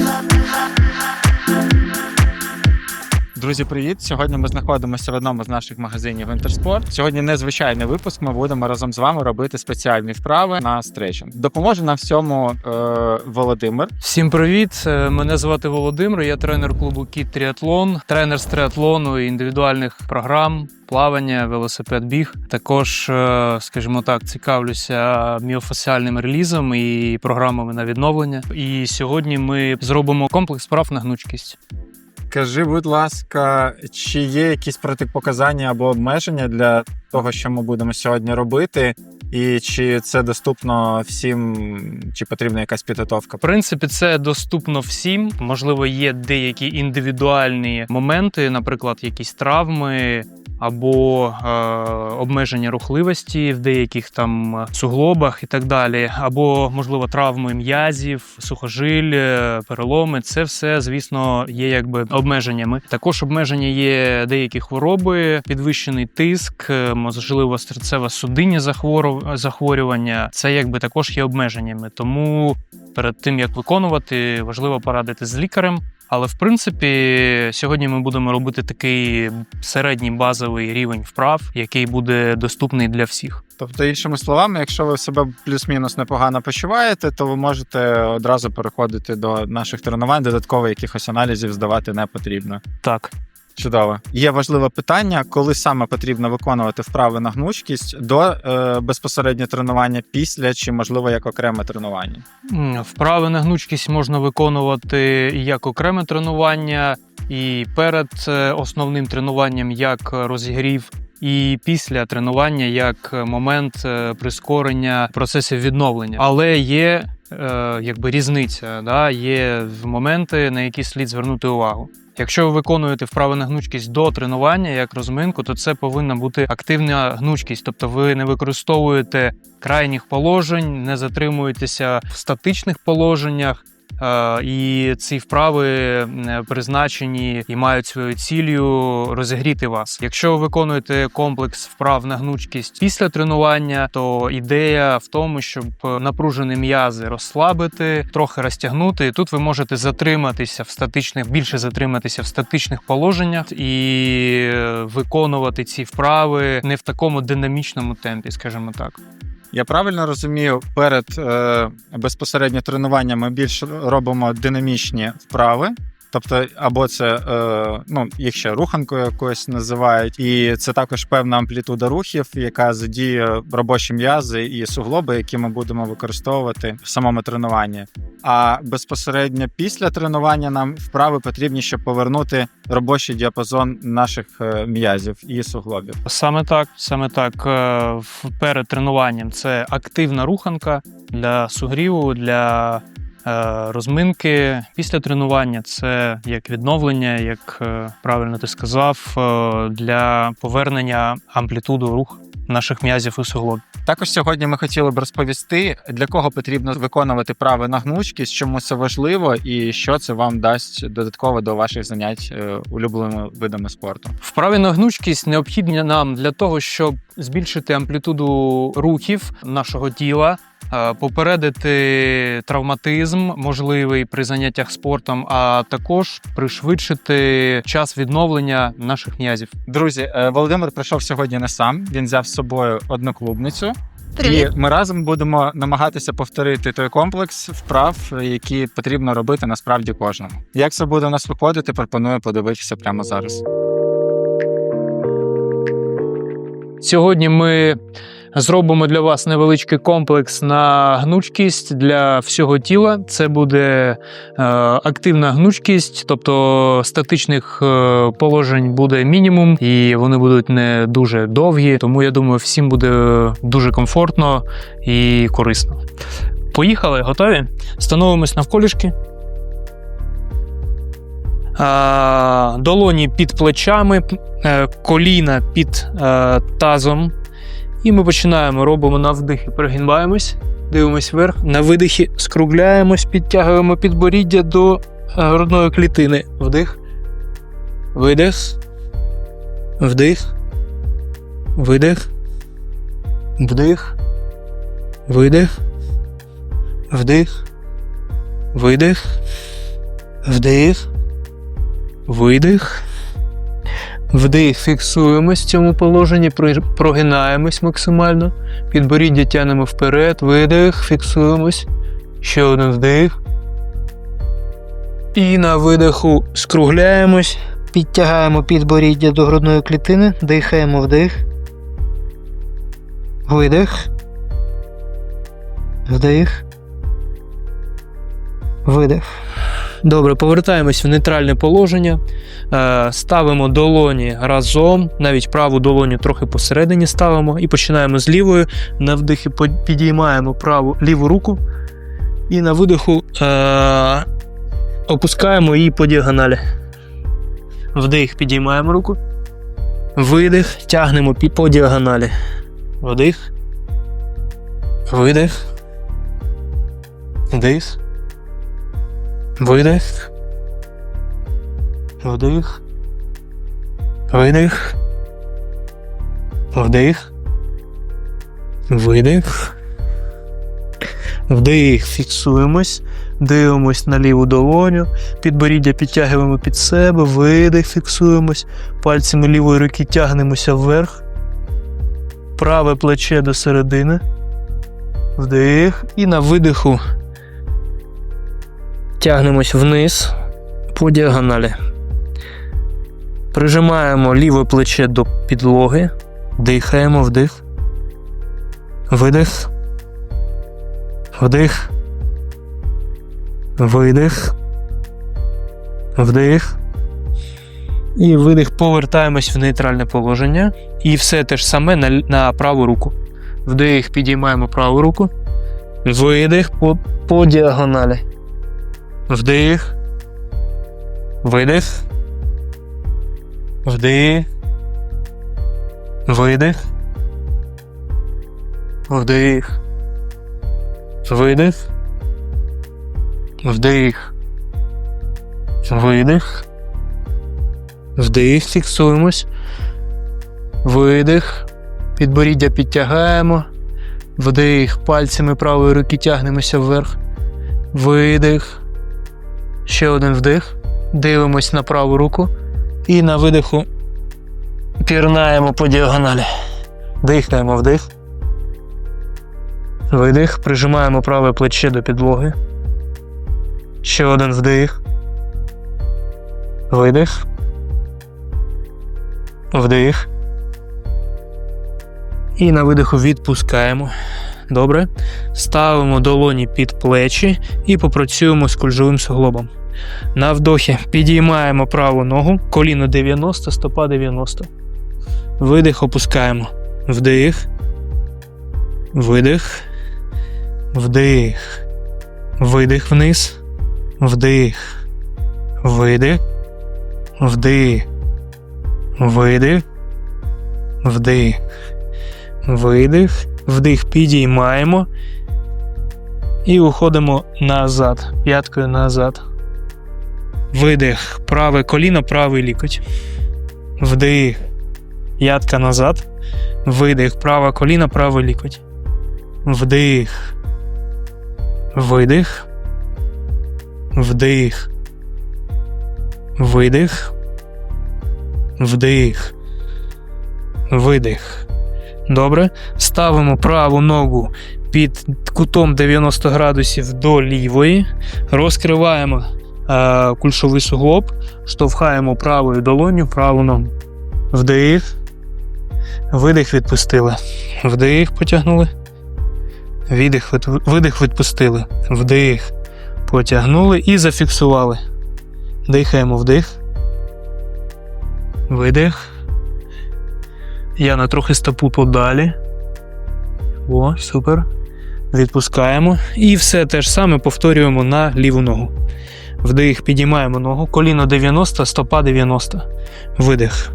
hop. Друзі, привіт! Сьогодні ми знаходимося в одному з наших магазинів Інтерспорт. Сьогодні незвичайний випуск. Ми будемо разом з вами робити спеціальні вправи на стретчинг. Допоможе нам в цьому е, Володимир. Всім привіт! Е, Мене звати Володимир. Я тренер клубу Кіт Тріатлон, тренер з триатлону і індивідуальних програм. Плавання, велосипед, біг. Також, е, скажімо так, цікавлюся міофасіальним релізом і програмами на відновлення. І сьогодні ми зробимо комплекс справ на гнучкість. Кажи, будь ласка, чи є якісь протипоказання або обмеження для того, що ми будемо сьогодні робити, і чи це доступно всім, чи потрібна якась підготовка? В принципі, це доступно всім. Можливо, є деякі індивідуальні моменти, наприклад, якісь травми. Або е, обмеження рухливості в деяких там суглобах і так далі, або можливо травми м'язів, сухожиль, е, переломи. Це все, звісно, є якби обмеженнями. Також обмеження є деякі хвороби, підвищений тиск, е, можливо, серцево-судинні захвору- захворювання. Це якби також є обмеженнями. Тому перед тим як виконувати, важливо порадити з лікарем. Але в принципі, сьогодні ми будемо робити такий середній базовий рівень вправ, який буде доступний для всіх. Тобто, іншими словами, якщо ви себе плюс-мінус непогано почуваєте, то ви можете одразу переходити до наших тренувань. Додатково якихось аналізів здавати не потрібно. Так, Чудово. Є важливе питання, коли саме потрібно виконувати вправи на гнучкість до е, безпосередньо тренування, після чи можливо як окреме тренування. Вправи на гнучкість можна виконувати і як окреме тренування, і перед е, основним тренуванням як розігрів. І після тренування як момент е, прискорення процесів відновлення, але є е, якби різниця, да? є моменти, на які слід звернути увагу. Якщо ви виконуєте вправи на гнучкість до тренування як розминку, то це повинна бути активна гнучкість, тобто ви не використовуєте крайніх положень, не затримуєтеся в статичних положеннях. Е, І ці вправи е, призначені і мають своєю ціллю розігріти вас. Якщо ви виконуєте комплекс вправ на гнучкість після тренування, то ідея в тому, щоб напружені м'язи розслабити, трохи розтягнути. Тут ви можете затриматися в статичних, більше затриматися в статичних положеннях і е, виконувати ці вправи не в такому динамічному темпі, скажімо так. Я правильно розумію, перед е, безпосередньо тренуванням ми більш робимо динамічні вправи. Тобто, або це е, ну, їх ще руханкою якоюсь називають, і це також певна амплітуда рухів, яка задіє робочі м'язи і суглоби, які ми будемо використовувати в самому тренуванні. А безпосередньо після тренування нам вправи потрібні, щоб повернути робочий діапазон наших е, м'язів і суглобів. Саме так, саме так. Е, Перед тренуванням це активна руханка для сугріву, для розминки. Після тренування це як відновлення, як е, правильно ти сказав, е, для повернення амплітуду рух наших м'язів і суглобів. Також сьогодні ми хотіли б розповісти, для кого потрібно виконувати прави на гнучкість, чому це важливо і що це вам дасть додатково до ваших занять е, улюбленими видами спорту. Вправи на гнучкість необхідні нам для того, щоб збільшити амплітуду рухів нашого тіла, е, попередити травматизм, можливий при заняттях спортом, а також пришвидшити час відновлення наших м'язів. Друзі, е, Володимир прийшов сьогодні не сам. Він взяв з собою одноклубницю. Привіт. І ми разом будемо намагатися повторити той комплекс вправ, які потрібно робити насправді кожному. Як це буде у нас виходити, пропоную подивитися прямо зараз. Сьогодні ми зробимо для вас невеличкий комплекс на гнучкість для всього тіла. Це буде е, активна гнучкість, тобто статичних е, положень буде мінімум, і вони будуть не дуже довгі. Тому я думаю, всім буде дуже комфортно і корисно. Поїхали, готові? Становимось навколішки. Долоні під плечами, е, коліна під е, тазом. І ми починаємо, робимо на вдихі, перегибаємось, дивимось вверх. На видихі скругляємось, підтягуємо підборіддя до е, грудної клітини. Вдих. Видих. Вдих. Видих. Вдих. Видих. Вдих. Видих. Вдих. Видих. Вдих. Фіксуємось в цьому положенні, прогинаємось максимально. Підборіддя тянемо вперед. Видих. Фіксуємось. Ще один вдих. І на видиху скругляємось. Підтягаємо підборіддя до грудної клітини. Дихаємо вдих. Видих. Вдих. Видих. Добре, повертаємось в нейтральне положення. Е, Ставимо долоні разом, навіть праву долоню трохи посередині ставимо і починаємо з лівої. На вдихі підіймаємо праву ліву руку. І на видиху е- опускаємо її по діагоналі. Вдих, підіймаємо руку. Видих, тягнемо по діагоналі. Вдих. Видих. Вдих. Видих. Вдих. Видих. Вдих. Видих. Вдих. Фіксуємось. Дивимось на ліву долоню. Підборіддя підтягуємо під себе. Видих. Фіксуємось. Пальцями лівої руки тягнемося вверх. Праве плече до середини. Вдих. І на видиху тягнемось вниз по діагоналі. Прижимаємо ліве плече до підлоги. Дихаємо вдих. Видих. Вдих. Видих. Вдих. І видих. Повертаємось в нейтральне положення. І все те ж саме на, на праву руку. Вдих, підіймаємо праву руку. Видих по, по діагоналі. Вдих. Видих. Вдих. Видих. Вдих. Видих. Вдих. Видих. Вдих. Фіксуємось. Видих. Підборіддя підтягаємо. Вдих. Пальцями правої руки тягнемося вверх. Видих. Ще один вдих. Дивимось на праву руку. І на видиху пірнаємо по діагоналі. Дихаємо вдих. Видих. Прижимаємо праве плече до підлоги. Ще один вдих. Видих. Вдих. І на видиху відпускаємо. Добре. Ставимо долоні під плечі і попрацюємо з кульжовим суглобом. На вдохі підіймаємо праву ногу, коліно 90, стопа 90. Видих, опускаємо. Вдих. Видих. Вдих. Видих вниз. Вдих. Видих. Вдих. Видих. Вдих. Видих. Вдих підіймаємо. І уходимо назад. П'яткою назад. Видих. Праве коліно, правий лікоть. Вдих. Ятка назад. Видих. Праве коліно, правий лікоть. Вдих. Видих. Вдих. Видих. Вдих. Видих. Добре. Ставимо праву ногу під кутом 90 градусів до лівої. Розкриваємо е, кульшовий суглоб, штовхаємо правою долоню, праву ногу. Вдих. Видих відпустили. Вдих потягнули. Віддих, видих відпустили. Вдих. Потягнули і зафіксували. Дихаємо вдих. Видих. Я на трохи стопу подалі. О, супер. Відпускаємо. І все те ж саме повторюємо на ліву ногу. Вдих, підіймаємо ногу. Коліно 90, стопа 90. Видих.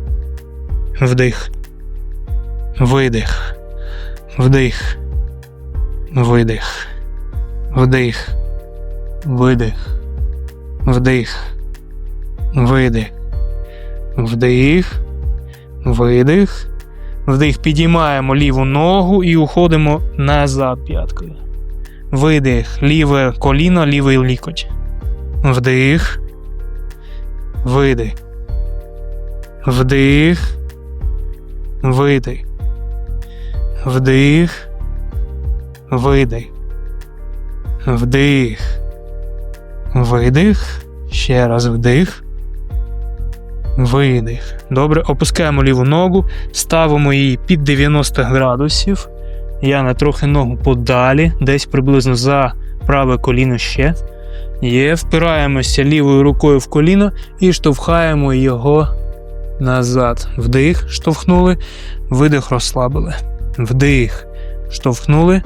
Вдих. Видих. Вдих. Видих. Вдих. Видих. Вдих. Видих. Вдих. Видих. Вдих. Підіймаємо ліву ногу і уходимо назад п'яткою. Видих. Ліве коліно, лівий лікоть. Вдих. видих. Вдих. Видих. Вдих. Видих. Вдих. Видих. Ще раз вдих. Видих. Добре, опускаємо ліву ногу, ставимо її під 90 градусів. Я на трохи ногу подалі, десь приблизно за праве коліно ще. Є, впираємося лівою рукою в коліно і штовхаємо його назад. Вдих, штовхнули, видих розслабили. Вдих, штовхнули,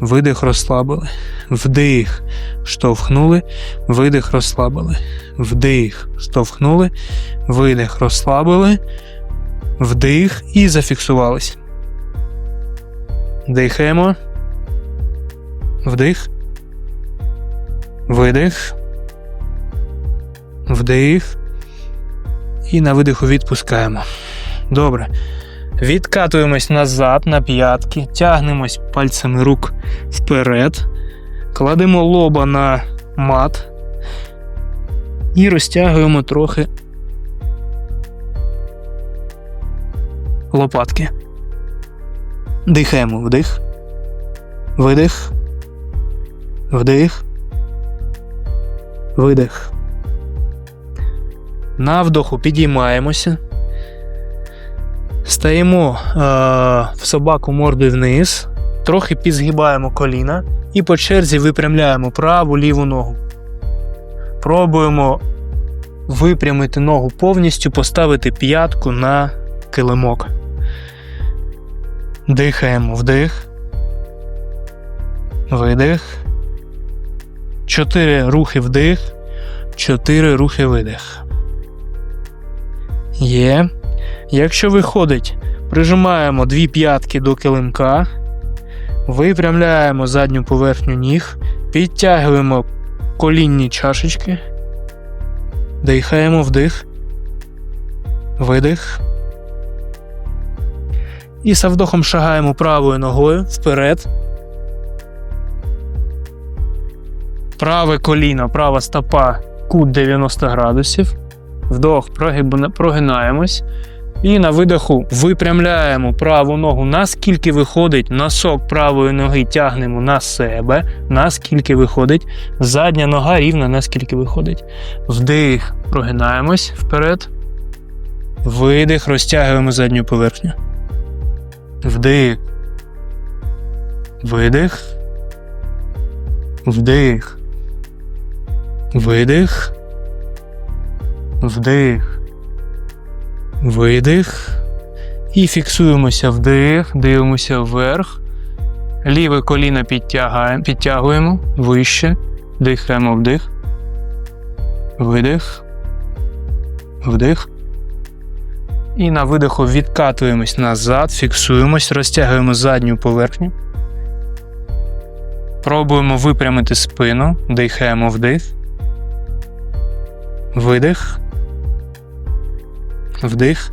видих розслабили. Вдих, штовхнули, видих розслабили. Вдих, штовхнули, видих розслабили. Вдих і зафіксувались. Дихаємо. Вдих. Видих. Вдих. І на видиху відпускаємо. Добре. Відкатуємось назад на п'ятки, тягнемось пальцями рук вперед, кладемо лоба на мат і розтягуємо трохи лопатки. Дихаємо вдих. Видих. Вдих. Видих. На вдоху підіймаємося. Стаємо е- в собаку мордою вниз, трохи підзгибаємо коліна і по черзі випрямляємо праву ліву ногу. Пробуємо випрямити ногу повністю, поставити п'ятку на килимок. Дихаємо вдих. Видих. Чотири рухи вдих. Чотири рухи видих. Є. Якщо виходить, прижимаємо дві п'ятки до килимка. Випрямляємо задню поверхню ніг. Підтягуємо колінні чашечки. Дихаємо вдих. Видих. І з вдохом шагаємо правою ногою вперед. Праве коліно, права стопа, кут 90 градусів. Вдох, прогинаємось. І на видоху випрямляємо праву ногу, наскільки виходить, носок правої ноги тягнемо на себе, наскільки виходить. Задня нога рівна, наскільки виходить. Вдих, прогинаємось вперед. Видих, розтягуємо задню поверхню. Вдих. Видих. Вдих. Видих. Вдих. Видих. І фіксуємося вдих, дивимося вверх. Ліве коліно підтягуємо вище. Дихаємо вдих. Видих. Вдих. І на видиху відкатуємось назад, фіксуємось, розтягуємо задню поверхню. Пробуємо випрямити спину, дихаємо вдих. Видих. Вдих.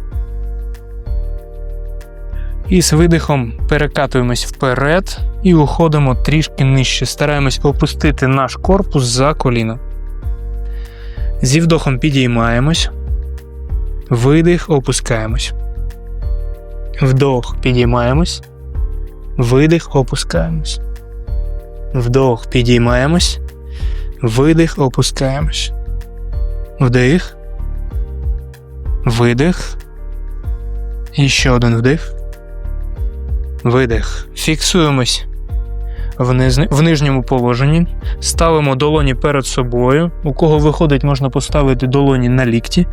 І з видихом перекатуємось вперед і уходимо трішки нижче. Стараємось опустити наш корпус за коліно. Зі вдохом підіймаємось. Видих, опускаємось. Вдох, підіймаємось. Видих, опускаємось. Вдох, підіймаємось. Видих, опускаємось. Вдих. Видих. І ще один вдих. Видих. Фіксуємось в, низ... в нижньому положенні. Ставимо долоні перед собою. У кого виходить, можна поставити долоні на лікті.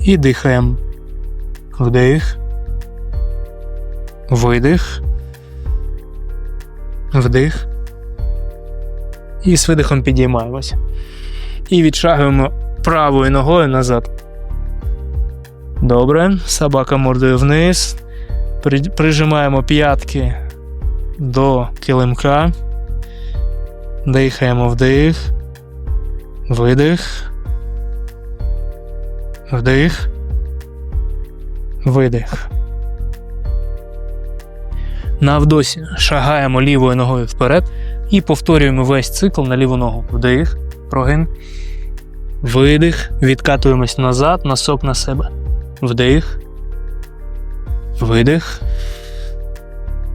І дихаємо. Вдих. Видих. Вдих. І з видихом підіймаємося. І відшагуємо правою ногою назад. Добре. Собака мордою вниз. При- Прижимаємо п'ятки до килимка. Дихаємо вдих. Видих. Вдих. Видих. На вдосі шагаємо лівою ногою вперед і повторюємо весь цикл на ліву ногу. Вдих, прогин. Видих. Відкатуємось назад, носок на себе. Вдих. Видих.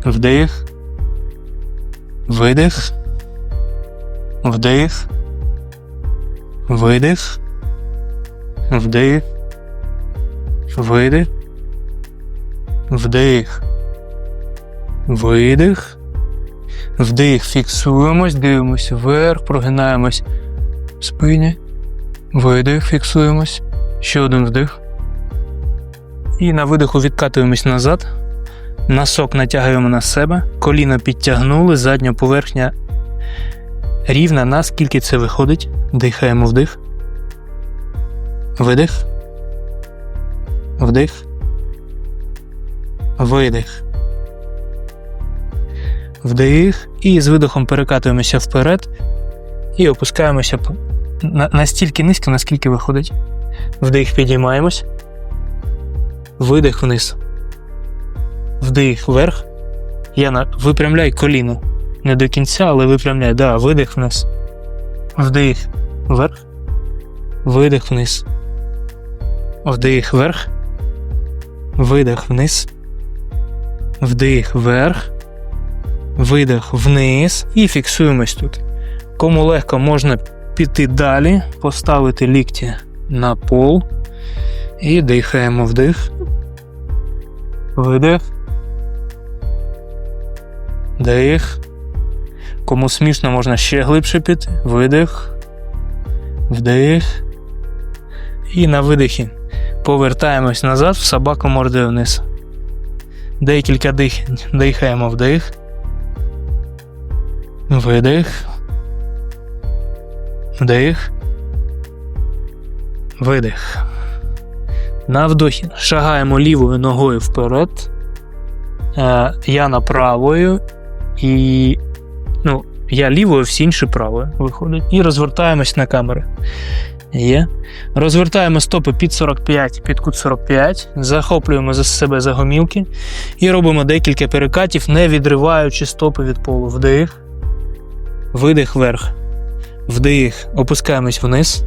Вдих. Видих. Вдих. Видих. Вдих. Видих. Вдих. Видих. Вдих. Фіксуємось, дивимося вверх, прогинаємось в спині. Видих, фіксуємось. Ще один вдих. І на видиху відкатуємось назад. Носок натягуємо на себе. Коліно підтягнули, задня поверхня рівна, наскільки це виходить. Дихаємо вдих. Видих. Вдих. Видих. Вдих. І з видихом перекатуємося вперед і опускаємося настільки низько, наскільки виходить. Вдих, підіймаємось. Видих вниз. Вдих вверх. Яна, випрямляй коліно. Не до кінця, але випрямляй. Да, видих вниз. Вдих вверх. Видих вниз. Вдих вверх. Видих вниз. Вдих вверх. Видих вниз. І фіксуємось тут. Кому легко можна піти далі, поставити лікті на пол. І дихаємо вдих. Видих. Дих. Кому смішно, можна ще глибше піти. Видих. Вдих. І на видихі повертаємось назад в собаку мордою вниз. Декілька дихань. Дихаємо вдих. Видих. Вдих. Видих. На вдохі шагаємо лівою ногою вперед. Е, я на правою. І. Ну, я лівою, всі інші правою виходить. І розвертаємось на камери. Є. Розвертаємо стопи під 45, під кут 45, захоплюємо за себе за гомілки і робимо декілька перекатів, не відриваючи стопи від полу. Вдих. Видих вверх. Вдих, опускаємось вниз.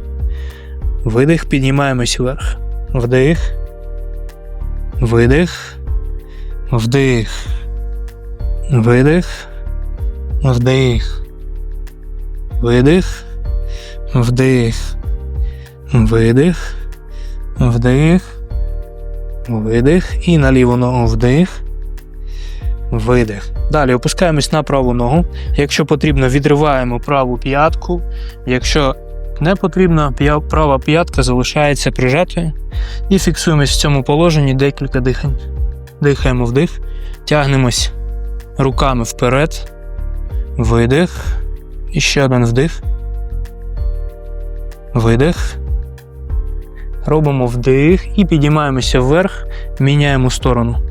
Видих, піднімаємось вверх. Вдих. Видих. Вдих. Видих. Вдих. Видих. Вдих. Видих. Вдих. Видих. І на ліву ногу вдих. Видих. Далі опускаємось на праву ногу. Якщо потрібно, відриваємо праву п'ятку. Якщо не потрібно, права п'ятка залишається прижатою. І фіксуємось в цьому положенні декілька дихань. Дихаємо вдих, тягнемось руками вперед. Видих. І ще один вдих. Видих. Робимо вдих і підіймаємося вверх, міняємо сторону.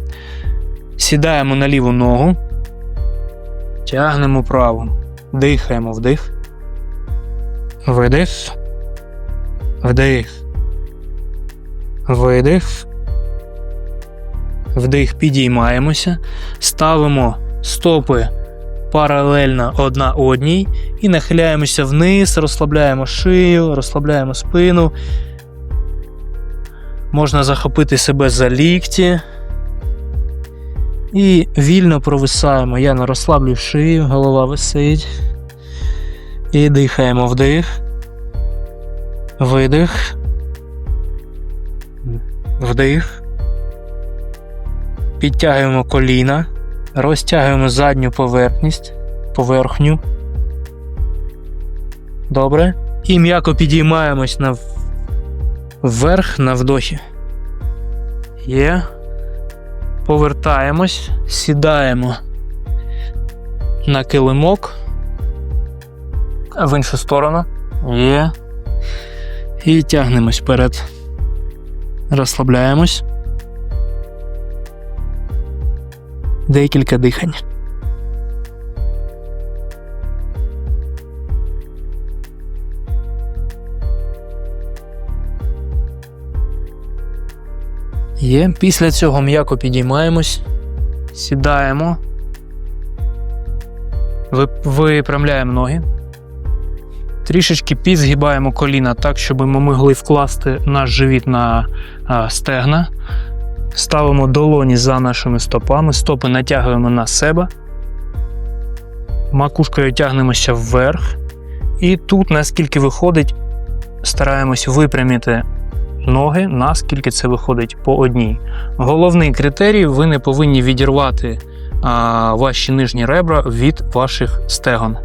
Сідаємо на ліву ногу. Тягнемо праву. Дихаємо вдих. Видих. Вдих. Видих. Вдих. Підіймаємося. Ставимо стопи паралельно одна одній і нахиляємося вниз, розслабляємо шию, розслабляємо спину. Можна захопити себе за лікті. І вільно провисаємо. Я не розслаблю шию, голова висить. І дихаємо вдих. Видих. Вдих. Підтягуємо коліна. Розтягуємо задню поверхність. Поверхню. Добре. І м'яко підіймаємось на вверх на вдохі. Є. Повертаємось, сідаємо на килимок. В іншу сторону. Є. І тягнемось вперед. Розслабляємось. Декілька дихань. Є. Після цього м'яко підіймаємось, сідаємо, випрямляємо ноги, Трішечки підзгибаємо коліна так, щоб ми могли вкласти наш живіт на стегна. Ставимо долоні за нашими стопами, стопи натягуємо на себе. Макушкою тягнемося вверх. І тут, наскільки виходить, стараємось випрямити ноги, наскільки це виходить по одній. Головний критерій: ви не повинні відірвати а, ваші нижні ребра від ваших стегон.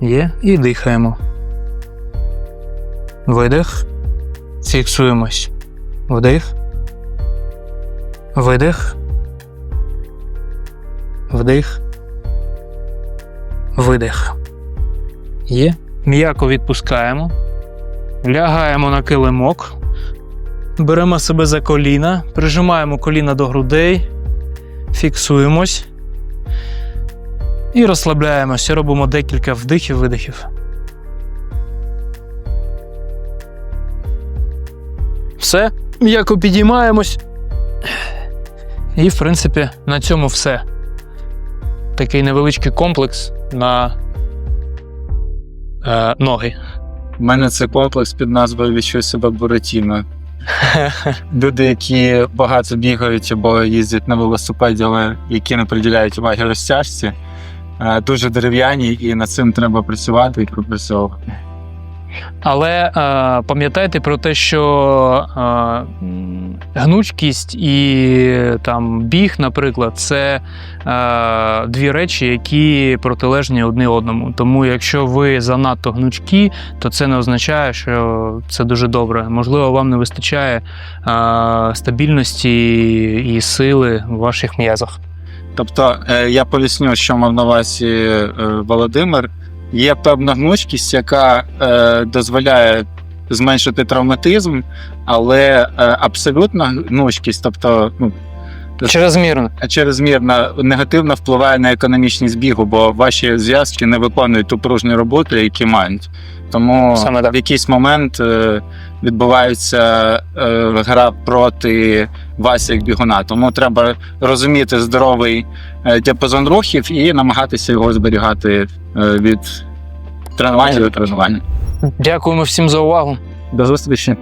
Є, і дихаємо. Видих. Фіксуємось. Вдих. Видих. Вдих. Видих. Є. М'яко відпускаємо. Лягаємо на килимок. Беремо себе за коліна, прижимаємо коліна до грудей, фіксуємось і розслабляємося. Робимо декілька вдихів, видихів. Все. М'яко підіймаємось. І, в принципі, на цьому все. Такий невеличкий комплекс на е, ноги. У мене це комплекс під назвою Відчуй себе Буратіно. Люди, які багато бігають або їздять на велосипеді, але які не приділяють уваги розтяжці, е, дуже дерев'яні, і над цим треба працювати і пропрацьовувати. Але е, пам'ятайте про те, що е, гнучкість і там біг, наприклад, це е, дві речі, які протилежні одне одному. Тому, якщо ви занадто гнучкі, то це не означає, що це дуже добре. Можливо, вам не вистачає стабільності і сили в ваших м'язах. Тобто, я поясню, що мав на увазі Володимир. Є певна гнучкість, яка е, дозволяє зменшити травматизм, але е, абсолютна гнучкість, тобто ну, Чрезмірно. чрезмірна негативно впливає на економічність бігу, бо ваші зв'язки не виконують ту пружню роботу, які мають. Тому Саме так. в якийсь момент е, відбувається е, гра проти вас як бігуна. Тому треба розуміти здоровий е, діапазон рухів і намагатися його зберігати е, від тренування до тренування. Дякуємо всім за увагу. До зустрічі.